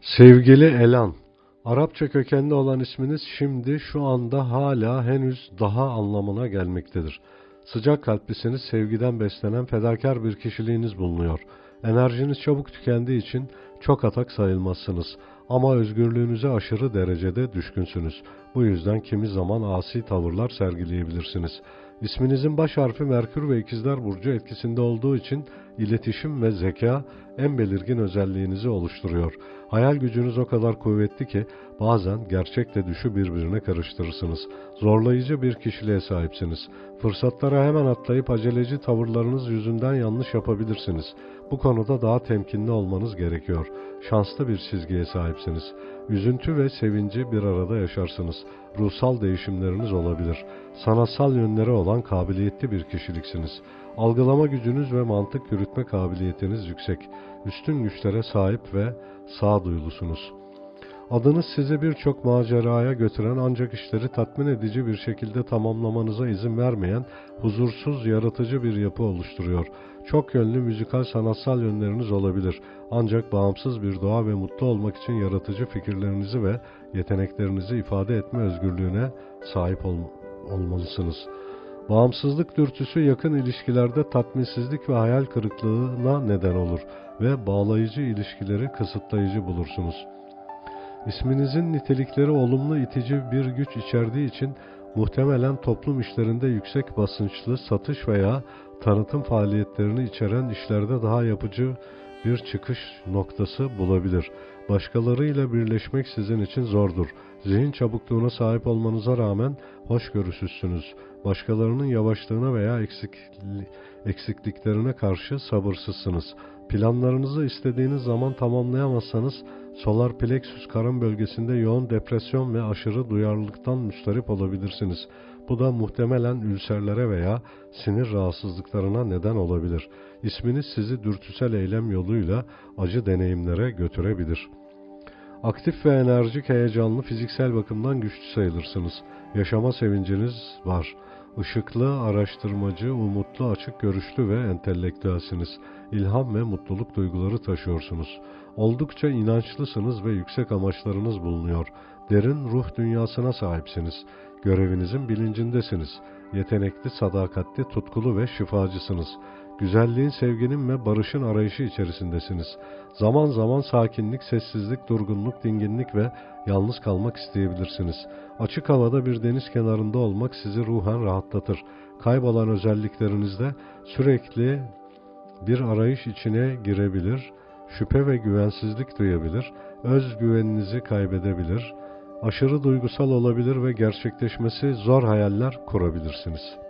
Sevgili Elan, Arapça kökenli olan isminiz şimdi şu anda hala henüz daha anlamına gelmektedir. Sıcak kalplisiniz, sevgiden beslenen fedakar bir kişiliğiniz bulunuyor. Enerjiniz çabuk tükendiği için çok atak sayılmazsınız. Ama özgürlüğünüze aşırı derecede düşkünsünüz. Bu yüzden kimi zaman asi tavırlar sergileyebilirsiniz. İsminizin baş harfi Merkür ve İkizler Burcu etkisinde olduğu için iletişim ve zeka en belirgin özelliğinizi oluşturuyor. Hayal gücünüz o kadar kuvvetli ki bazen gerçekle düşü birbirine karıştırırsınız. Zorlayıcı bir kişiliğe sahipsiniz. Fırsatlara hemen atlayıp aceleci tavırlarınız yüzünden yanlış yapabilirsiniz. Bu konuda daha temkinli olmanız gerekiyor. Şanslı bir çizgiye sahipsiniz. Üzüntü ve sevinci bir arada yaşarsınız. Ruhsal değişimleriniz olabilir. Sanatsal yönleri olan kabiliyetli bir kişiliksiniz. Algılama gücünüz ve mantık yürütme kabiliyetiniz yüksek. Üstün güçlere sahip ve sağduyulusunuz. Adınız sizi birçok maceraya götüren ancak işleri tatmin edici bir şekilde tamamlamanıza izin vermeyen huzursuz, yaratıcı bir yapı oluşturuyor. Çok yönlü müzikal sanatsal yönleriniz olabilir. Ancak bağımsız bir doğa ve mutlu olmak için yaratıcı fikirlerinizi ve yeteneklerinizi ifade etme özgürlüğüne sahip ol- olmalısınız. Bağımsızlık dürtüsü yakın ilişkilerde tatminsizlik ve hayal kırıklığına neden olur ve bağlayıcı ilişkileri kısıtlayıcı bulursunuz. İsminizin nitelikleri olumlu itici bir güç içerdiği için muhtemelen toplum işlerinde yüksek basınçlı satış veya tanıtım faaliyetlerini içeren işlerde daha yapıcı bir çıkış noktası bulabilir. Başkalarıyla birleşmek sizin için zordur. Zihin çabukluğuna sahip olmanıza rağmen hoşgörüsüzsünüz. Başkalarının yavaşlığına veya eksikli- eksikliklerine karşı sabırsızsınız. Planlarınızı istediğiniz zaman tamamlayamazsanız solar plexus karın bölgesinde yoğun depresyon ve aşırı duyarlılıktan müsterip olabilirsiniz. Bu da muhtemelen ülserlere veya sinir rahatsızlıklarına neden olabilir. İsminiz sizi dürtüsel eylem yoluyla acı deneyimlere götürebilir. Aktif ve enerjik, heyecanlı, fiziksel bakımdan güçlü sayılırsınız. Yaşama sevinciniz var. Işıklı, araştırmacı, umutlu, açık görüşlü ve entelektüelsiniz. İlham ve mutluluk duyguları taşıyorsunuz. Oldukça inançlısınız ve yüksek amaçlarınız bulunuyor. Derin ruh dünyasına sahipsiniz. Görevinizin bilincindesiniz. Yetenekli, sadakatli, tutkulu ve şifacısınız. Güzelliğin, sevginin ve barışın arayışı içerisindesiniz. Zaman zaman sakinlik, sessizlik, durgunluk, dinginlik ve yalnız kalmak isteyebilirsiniz. Açık havada bir deniz kenarında olmak sizi ruhen rahatlatır. Kaybolan özelliklerinizde sürekli bir arayış içine girebilir, şüphe ve güvensizlik duyabilir, özgüveninizi kaybedebilir, aşırı duygusal olabilir ve gerçekleşmesi zor hayaller kurabilirsiniz.